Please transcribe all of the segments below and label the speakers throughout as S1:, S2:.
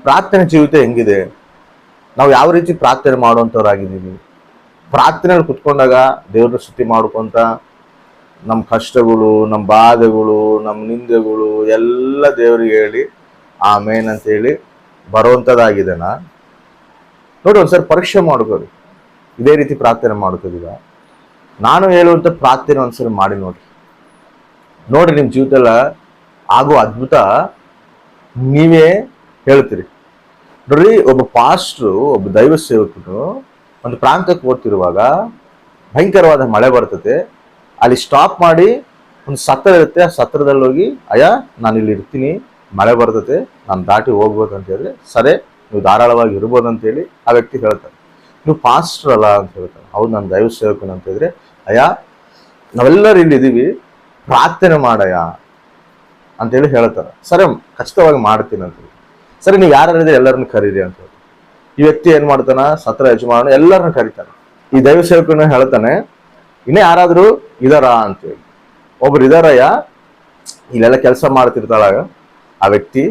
S1: ಪ್ರಾರ್ಥನೆ ಜೀವಿತ ಹೆಂಗಿದೆ? ನಾವು ಯಾವ ರೀತಿ ಪ್ರಾರ್ಥನೆ ಮಾಡುವಂಥವ್ರಾಗಿದ್ದೀವಿ ಪ್ರಾರ್ಥನೆಯಲ್ಲಿ ಕುತ್ಕೊಂಡಾಗ ದೇವ್ರ ಸ್ತುತಿ ಮಾಡ್ಕೊಂತ ನಮ್ಮ ಕಷ್ಟಗಳು ನಮ್ಮ ಬಾಧೆಗಳು ನಮ್ಮ ನಿಂದೆಗಳು ಎಲ್ಲ ದೇವರಿಗೆ ಹೇಳಿ ಆಮೇನ್ ಅಂತ ಹೇಳಿ ಬರುವಂಥದ್ದಾಗಿದೆನ ನೋಡಿ ಒಂದ್ಸರಿ ಪರೀಕ್ಷೆ ಮಾಡ್ಕೋರಿ ಇದೇ ರೀತಿ ಪ್ರಾರ್ಥನೆ ಮಾಡ್ಕೋದಿಲ್ಲ ನಾನು ಹೇಳುವಂಥ ಪ್ರಾರ್ಥನೆ ಒಂದ್ಸರಿ ಮಾಡಿ ನೋಡ್ರಿ ನೋಡಿ ನಿಮ್ಮ ಜೀವಿತಲ್ಲ ಆಗೋ ಅದ್ಭುತ ನೀವೇ ಹೇಳ್ತೀರಿ. ನೋಡ್ರಿ, ಒಬ್ಬ ಪಾಸ್ಟ್ರು ಒಬ್ಬ ದೈವ ಸೇವಕನು ಒಂದು ಪ್ರಾಂತಕ್ಕೆ ಓದ್ತಿರುವಾಗ ಭಯಂಕರವಾದ ಮಳೆ ಬರ್ತದೆ. ಅಲ್ಲಿ ಸ್ಟಾಪ್ ಮಾಡಿ ಒಂದು ಸತ್ರ ಇರುತ್ತೆ. ಆ ಸತ್ರದಲ್ಲಿ ಹೋಗಿ, ಅಯ್ಯ, ನಾನು ಇಲ್ಲಿ ಇರ್ತೀನಿ. ಮಳೆ ಬರ್ತದೆ. ನಾನು ದಾಟಿ ಹೋಗ್ಬೋದು ಅಂತ ಹೇಳಿದ್ರೆ, ಸರಿ, ನೀವು ಧಾರಾಳವಾಗಿ ಇರ್ಬೋದು ಅಂತ ಹೇಳಿ ಆ ವ್ಯಕ್ತಿ ಹೇಳ್ತಾರೆ ನೀವು ಪಾಸ್ಟ್ರ್ ಅಲ್ಲ ಅಂತ ಹೇಳ್ತಾರೆ ಹೌದು, ನಾನು ದೈವ ಸೇವಕನು ಅಂತ ಹೇಳಿದ್ರೆ, ಅಯ್ಯ, ನಾವೆಲ್ಲರೂ ಇಲ್ಲಿ ಇದೀವಿ. ಪ್ರಾರ್ಥನೆ ಮಾಡಯ್ಯ ಅಂತೇಳಿ ಹೇಳ್ತಾರೆ ಸರಿ ಖಚಿತವಾಗಿ ಮಾಡ್ತೀನಿ ಅಂತ ಸರಿ, ನೀವು ಯಾರಿದ್ರೆ ಎಲ್ಲರನ್ನು ಕರೀರಿ ಅಂತ ಈ ವ್ಯಕ್ತಿ ಏನ್ ಮಾಡ್ತಾನ? ಸತ್ರ ಯಜಮಾನ ಎಲ್ಲರನ್ನ ಕರೀತಾನೆ. ಈ ದೈವ ಸೇವಕನ ಹೇಳ್ತಾನೆ, ಇನ್ನೇ ಯಾರಾದ್ರೂ ಇದಾರ ಅಂತೇಳಿ ಒಬ್ರು ಇದಾರಯ್ಯ, ಇಲ್ಲೆಲ್ಲ ಕೆಲಸ ಮಾಡ್ತಿರ್ತಾಳಾಗ ಆ ವ್ಯಕ್ತಿ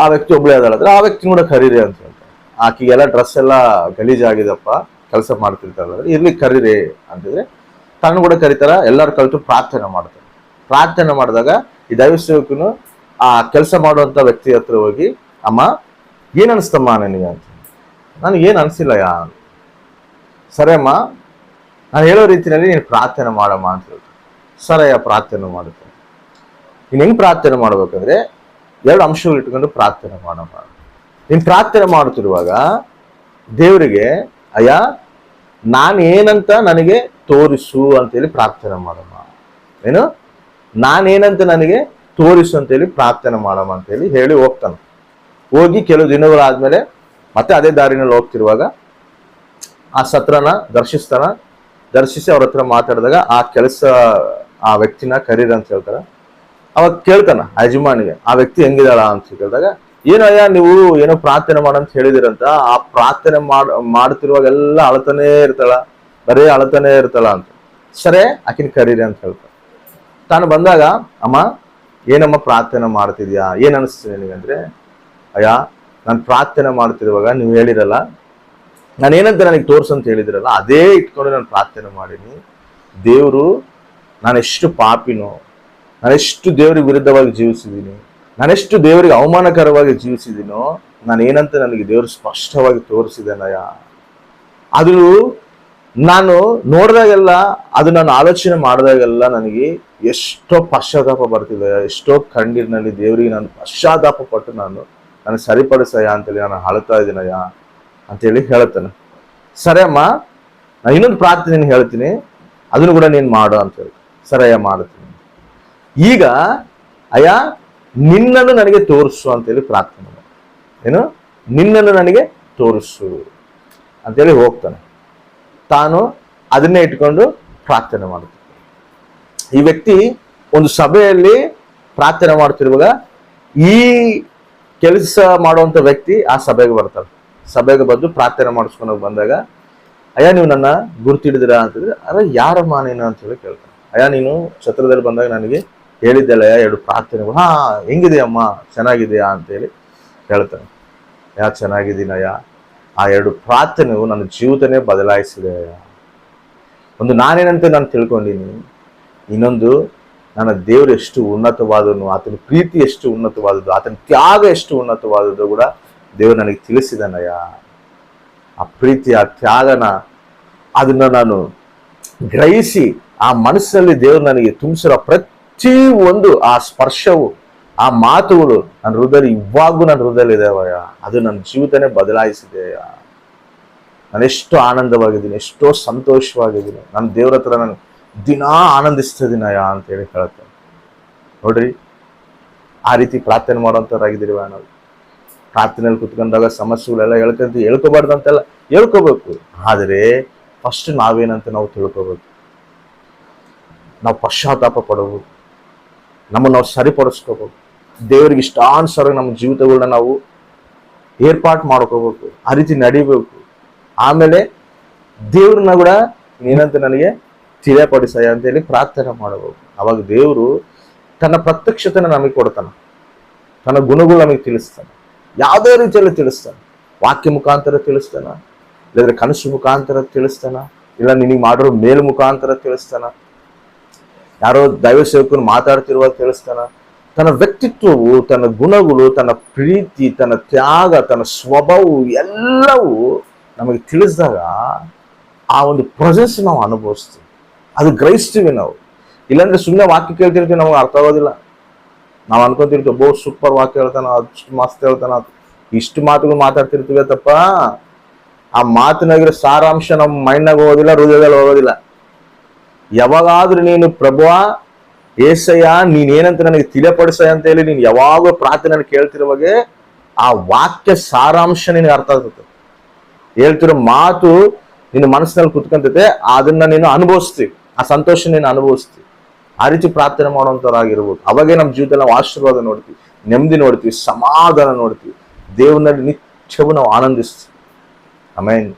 S1: ಆ ವ್ಯಕ್ತಿ ಒಬ್ಳೆ ಅದಾಳಂದ್ರೆ ಆ ವ್ಯಕ್ತಿ ಕೂಡ ಕರೀರಿ ಅಂತ ಹೇಳ್ತಾರೆ ಆಕಿಗೆಲ್ಲ ಡ್ರೆಸ್ ಎಲ್ಲ ಗಲೀಜಾಗಿದಪ್ಪ ಕೆಲಸ ಮಾಡ್ತಿರ್ತಾಳೆ ಇರ್ಲಿ, ಕರೀರಿ ಅಂತಿದ್ರೆ ತನ್ನ ಕೂಡ ಕರೀತಾರ, ಎಲ್ಲರೂ ಕಲಿತು ಪ್ರಾರ್ಥನೆ ಮಾಡ್ತಾರೆ. ಪ್ರಾರ್ಥನೆ ಮಾಡಿದಾಗ ಈ ದೈವ ಸೇವಕನು ಆ ಕೆಲಸ ಮಾಡುವಂತ ವ್ಯಕ್ತಿ ಹತ್ರ ಹೋಗಿ ಅಮ್ಮ, ಏನು ಅನಿಸ್ತಮ್ಮ ನನಗೆ ಅಂತ. ನನಗೆ ಏನು ಅನ್ಸಿಲ್ಲ ಯಾ ಸರಿ ಅಮ್ಮ, ನಾನು ಹೇಳೋ ರೀತಿಯಲ್ಲಿ ನೀನು ಪ್ರಾರ್ಥನೆ ಮಾಡಮ್ಮ ಅಂತ ಹೇಳ್ತಾರೆ ಸರಿಯ ಪ್ರಾರ್ಥನೆ ಮಾಡುತ್ತೆ. ನೀನು ಹೆಂಗೆ ಪ್ರಾರ್ಥನೆ ಮಾಡ್ಬೇಕಂದ್ರೆ, ಎರಡು ಅಂಶಗಳು ಇಟ್ಕೊಂಡು ಪ್ರಾರ್ಥನೆ ಮಾಡಮ್ಮ. ನೀನು ಪ್ರಾರ್ಥನೆ ಮಾಡುತ್ತಿರುವಾಗ, ದೇವರಿಗೆ, ಅಯ್ಯ, ನಾನು ಏನಂತ ನನಗೆ ತೋರಿಸು ಅಂತೇಳಿ ಪ್ರಾರ್ಥನೆ ಮಾಡಮ್ಮ. ಏನು? ನಾನೇನಂತ ನನಗೆ ತೋರಿಸು ಅಂತೇಳಿ ಪ್ರಾರ್ಥನೆ ಮಾಡಮ್ಮ ಅಂತೇಳಿ ಹೇಳಿ ಹೋಗ್ತಾನೆ. ಹೋಗಿ ಕೆಲವು ದಿನಗಳಾದ್ಮೇಲೆ ಮತ್ತೆ ಅದೇ ದಾರಿನಲ್ಲಿ ಹೋಗ್ತಿರುವಾಗ ಆ ಸತ್ರನ ದರ್ಶಿಸ್ತಾನ. ದರ್ಶಿಸಿ ಅವ್ರ ಹತ್ರ ಮಾತಾಡಿದಾಗ ಆ ಕೆಲಸ, ಆ ವ್ಯಕ್ತಿನ ಕರೀರ ಅಂತ ಹೇಳ್ತಾರ. ಅವಾಗ ಕೇಳ್ತಾನ ಯಜಮಾನಿಗೆ, ಆ ವ್ಯಕ್ತಿ ಹೆಂಗಿದಾಳ ಅಂತ ಕೇಳಿದಾಗ ಏನಯ್ಯ ನೀವು ಏನೋ ಪ್ರಾರ್ಥನೆ ಮಾಡಂತ ಹೇಳಿದಿರಂತ. ಆ ಪ್ರಾರ್ಥನೆ ಮಾಡ್, ಮಾಡ್ತಿರುವಾಗ ಎಲ್ಲ ಅಳತಾನೇ ಇರ್ತಾಳ, ಬರೀ ಅಳತಾನೇ ಇರ್ತಾಳ ಅಂತ. ಸರಿ, ಆಕಿನ ಕರೀರಿ ಅಂತ ಹೇಳ್ತಾರೆ ತಾನು ಬಂದಾಗ, ಅಮ್ಮ, ಏನಮ್ಮ ಪ್ರಾರ್ಥನೆ ಮಾಡ್ತಿದ್ಯಾ? ಏನ್ ಅನಿಸ್ತೀನಿ ನಿನಗಂದ್ರೆ? ಅಯ್ಯ, ನಾನು ಪ್ರಾರ್ಥನೆ ಮಾಡ್ತಿರುವಾಗ ನೀವು ಹೇಳಿರಲ್ಲ, ನಾನು ಏನಂತ ನನಗೆ ತೋರ್ಸು ಅಂತ ಹೇಳಿದ್ರಲ್ಲ, ಅದೇ ಇಟ್ಕೊಂಡು ನಾನು ಪ್ರಾರ್ಥನೆ ಮಾಡೀನಿ. ದೇವರು ನಾನೆಷ್ಟು ಪಾಪಿನೋ ನಾನೆಷ್ಟು ದೇವರಿಗೆ ವಿರುದ್ಧವಾಗಿ ಜೀವಿಸಿದ್ದೀನಿ ನಾನೆಷ್ಟು ದೇವರಿಗೆ ಅವಮಾನಕರವಾಗಿ ಜೀವಿಸಿದ್ದೀನೋ ನಾನು ಏನಂತ ನನಗೆ ದೇವರು ಸ್ಪಷ್ಟವಾಗಿ ತೋರಿಸಿದನಯ್ಯ ಅದು ನಾನು ನೋಡಿದಾಗೆಲ್ಲ, ಅದು ನಾನು ಆಲೋಚನೆ ಮಾಡಿದಾಗೆಲ್ಲ ನನಗೆ ಎಷ್ಟೋ ಪಶ್ಚಾತ್ತಾಪ ಬರ್ತಿದೆ ಎಷ್ಟೋ ಕಣ್ಣೀರಿನಲ್ಲಿ ದೇವರಿಗೆ ನಾನು ಪಶ್ಚಾತ್ತಾಪ ಪಟ್ಟು ನಾನು ನಾನು ಸರಿಪಡಿಸಯ್ಯ ಅಂತೇಳಿ ನಾನು ಅಳ್ತಾ ಇದ್ದೀನಯ್ಯ ಅಂತೇಳಿ ಹೇಳ್ತಾನೆ. ಸರಿ ಅಮ್ಮ ನಾನು ಇನ್ನೊಂದು ಪ್ರಾರ್ಥನೆ ನೀನು ಹೇಳ್ತೀನಿ, ಅದನ್ನು ಕೂಡ ನೀನು ಮಾಡು ಅಂತ ಹೇಳಿ ಸರಿ ಅಯ್ಯ ಮಾಡ್ತೀನಿ. ಈಗ, ಅಯ್ಯ, ನಿನ್ನನ್ನು ನನಗೆ ತೋರಿಸು ಅಂತೇಳಿ ಪ್ರಾರ್ಥನೆ. ಏನು? ನಿನ್ನನ್ನು ನನಗೆ ತೋರಿಸು ಅಂತೇಳಿ ಹೋಗ್ತಾನೆ. ತಾನು ಅದನ್ನೇ ಇಟ್ಕೊಂಡು ಪ್ರಾರ್ಥನೆ ಮಾಡುತ್ತೆ. ಈ ವ್ಯಕ್ತಿ ಒಂದು ಸಭೆಯಲ್ಲಿ ಪ್ರಾರ್ಥನೆ ಮಾಡ್ತಿರುವಾಗ ಈ ಕೆಲಸ ಮಾಡುವಂತ ವ್ಯಕ್ತಿ ಆ ಸಭೆಗೆ ಬರ್ತಾರೆ ಸಭೆಗೆ ಬಂದು ಪ್ರಾರ್ಥನೆ ಮಾಡಿಸ್ಕೊಂಡು ಬಂದಾಗ, ಅಯ್ಯ, ನೀವು ನನ್ನ ಗುರ್ತಿಡಿದಿರಾ? ಅಂತಂದ್ರೆ, ಅರೆ ಯಾರ ಮಾನೇನ ಅಂತ ಹೇಳಿ ಕೇಳ್ತಾರೆ ಅಯ್ಯ, ನೀನು ಛತ್ರದಲ್ಲಿ ಬಂದಾಗ ನನಗೆ ಹೇಳಿದ್ದೆಲ್ಲ ಎರಡು ಪ್ರಾರ್ಥನೆಗಳು. ಹಾ ಹೆಂಗಿದೆ ಅಮ್ಮ ಚೆನ್ನಾಗಿದೆಯಾ ಅಂತೇಳಿ ಹೇಳ್ತಾನೆ. ಯಾ, ಚೆನ್ನಾಗಿದ್ದೀನಯ್ಯ? ಆ ಎರಡು ಪ್ರಾರ್ಥನೆಯು ನನ್ನ ಜೀವಿತನೇ ಬದಲಾಯಿಸಿದೆ ಅಯ್ಯ. ಒಂದು ನಾನೇನಂತ ನಾನು ತಿಳ್ಕೊಂಡಿನಿ ಇನ್ನೊಂದು ನನ್ನ ದೇವರು ಎಷ್ಟು ಉನ್ನತವಾದನು ಆತನ ಪ್ರೀತಿ ಎಷ್ಟು ಉನ್ನತವಾದದ್ದು, ಆತನ ತ್ಯಾಗ ಎಷ್ಟು ಉನ್ನತವಾದದ್ದು ಕೂಡ ದೇವರು ನನಗೆ ತಿಳಿಸಿದನಯ್ಯ. ಆ ಪ್ರೀತಿ, ಆ ತ್ಯಾಗನ ಅದನ್ನ ನಾನು ಗ್ರಹಿಸಿ ಆ ಮನಸ್ಸಿನಲ್ಲಿ ದೇವರು ನನಗೆ ತುಂಬಿಸಿರೋ ಪ್ರತಿ ಒಂದು ಆ ಸ್ಪರ್ಶವು, ಆ ಮಾತುಗಳು ನನ್ನ ಹೃದಯ ಇವಾಗೂ ನನ್ನ ಹೃದಯ ಇದಾವಯ್ಯ. ಅದು ನನ್ನ ಜೀವಿತನೇ ಬದಲಾಯಿಸಿದೆಯ ನಾನು ಎಷ್ಟು ಆನಂದವಾಗಿದ್ದೀನಿ, ಎಷ್ಟೋ ಸಂತೋಷವಾಗಿದ್ದೀನಿ. ನನ್ನ ದೇವ್ರ ಹತ್ರ ನಾನು ದಿನಾ ಅಂತ ಹೇಳಿ ಹೇಳ್ತೇನೆ ನೋಡ್ರಿ, ಆ ರೀತಿ ಪ್ರಾರ್ಥನೆ ಮಾಡುವಂಥವ್ರಾಗಿದ್ದೀರಿ ನಾವು ಪ್ರಾರ್ಥನೆಯಲ್ಲಿ ಕುತ್ಕೊಂಡಾಗ ಸಮಸ್ಯೆಗಳೆಲ್ಲ ಹೇಳ್ಕೊಂತ ಹೇಳ್ಕೋಬಾರ್ದು ಅಂತೆಲ್ಲ ಹೇಳ್ಕೋಬೇಕು. ಆದರೆ ಫಸ್ಟ್ ನಾವೇನಂತ ನಾವು ತಿಳ್ಕೋಬೇಕು. ನಾವು ಪಶ್ಚಾತ್ತಾಪ ಪಡಬೇಕು. ನಮ್ಮನ್ನು ನಾವು ಸರಿಪಡಿಸ್ಕೋಬೇಕು. ದೇವರಿಗೆ ಇಷ್ಟಾನುಸಾರ ನಮ್ಮ ಜೀವಿತಗಳನ್ನ ನಾವು ಏರ್ಪಾಟ್ ಮಾಡ್ಕೋಬೇಕು. ಆ ರೀತಿ ನಡಿಬೇಕು. ಆಮೇಲೆ ದೇವ್ರನ್ನ ಕೂಡ ಏನಂತ ನನಗೆ ತಿಳಿಯಪಡಿಸಯ್ಯ ಅಂತೇಳಿ ಪ್ರಾರ್ಥನೆ ಮಾಡಬೇಕು ಅವಾಗ ದೇವರು ತನ್ನ ಪ್ರತ್ಯಕ್ಷತೆನ ನಮಗೆ ಕೊಡ್ತಾನೆ. ತನ್ನ ಗುಣಗಳು ನಮಗೆ ತಿಳಿಸ್ತಾನೆ. ಯಾವುದೇ ರೀತಿಯಲ್ಲಿ ತಿಳಿಸ್ತಾನೆ. ವಾಕ್ಯ ಮುಖಾಂತರ ತಿಳಿಸ್ತಾನ. ಇಲ್ಲಾಂದ್ರೆ ಕನಸು ಮುಖಾಂತರ ತಿಳಿಸ್ತಾನ. ಇಲ್ಲ, ನಿನಗೆ ಮಾಡಿರೋ ಮೇಲ್ ಮುಖಾಂತರ ತಿಳಿಸ್ತಾನ. ಯಾರೋ ದೈವ ಸೇವಕರು ಮಾತಾಡ್ತಿರುವಾಗ ತಿಳಿಸ್ತಾನ. ತನ್ನ ವ್ಯಕ್ತಿತ್ವವು, ತನ್ನ ಗುಣಗಳು, ತನ್ನ ಪ್ರೀತಿ, ತನ್ನ ತ್ಯಾಗ, ತನ್ನ ಸ್ವಭಾವವು ಎಲ್ಲವೂ ನಮಗೆ ತಿಳಿಸಿದಾಗ ಆ ಒಂದು ಪ್ರೊಸೆಸ್ ನಾವು ಅನುಭವಿಸ್ತೀವಿ. ಅದು ಗ್ರಹಿಸ್ತೀವಿ ನಾವು. ಇಲ್ಲಾಂದ್ರೆ ಸುಮ್ಮನೆ ವಾಕ್ಯ ಕೇಳ್ತಿರ್ತೀವಿ, ನಮಗೆ ಅರ್ಥ ಆಗೋದಿಲ್ಲ. ನಾವು ಅನ್ಕೊಂತಿರ್ತೀವಿ ಬಹು ಸೂಪರ್ ವಾಕ್ಯ ಹೇಳ್ತಾನ, ಅಷ್ಟು ಮಸ್ತ್ ಹೇಳ್ತಾನ. ಇಷ್ಟು ಮಾತುಗಳು ಮಾತಾಡ್ತಿರ್ತೀವಿ ತಪ್ಪ ಆ ಮಾತಿನಾಗಿರೋ ಸಾರಾಂಶ ನಮ್ಮ ಮೈಂಡ್ನಾಗ ಹೋಗೋದಿಲ್ಲ, ಹೃದಯದಲ್ಲಿ ಹೋಗೋದಿಲ್ಲ. ಯಾವಾಗಾದ್ರೂ ನೀನು ಪ್ರಭುವ ಏಸಯ್ಯ, ನೀನೇನಂತ ನನಗೆ ತಿಳಿಪಡಿಸ ಅಂತ ಹೇಳಿ ನೀನು ಯಾವಾಗಲೂ ಪ್ರಾರ್ಥನೆ ಕೇಳ್ತಿರುವಾಗೆ ಆ ವಾಕ್ಯ ಸಾರಾಂಶ ನಿನಗೆ ಅರ್ಥ ಆಗ್ತದೆ. ಹೇಳ್ತಿರೋ ಮಾತು ನಿನ್ನ ಮನಸ್ಸಿನಲ್ಲಿ ಕುತ್ಕೊಂತೈತೆ, ಅದನ್ನ ನೀನು ಅನುಭವಿಸ್ತೀವಿ. ಆ ಸಂತೋಷ ನೀನು ಅನುಭವಿಸ್ತೀವಿ ಆ ರೀತಿ ಪ್ರಾರ್ಥನೆ ಮಾಡುವಂತವ್ರಾಗಿರ್ಬೋದು ಅವಾಗೇ ನಮ್ಮ ಜೀವಿತದಲ್ಲಿ ನಾವು ಆಶೀರ್ವಾದ ನೋಡ್ತೀವಿ ನೆಮ್ಮದಿ ನೋಡ್ತೀವಿ ಸಮಾಧಾನ ನೋಡ್ತೀವಿ ದೇವನಲ್ಲಿ ನಿತ್ಯವೂ ನಾವು ಆನಂದಿಸ್ತೀವಿ ಆಮೇಲೆ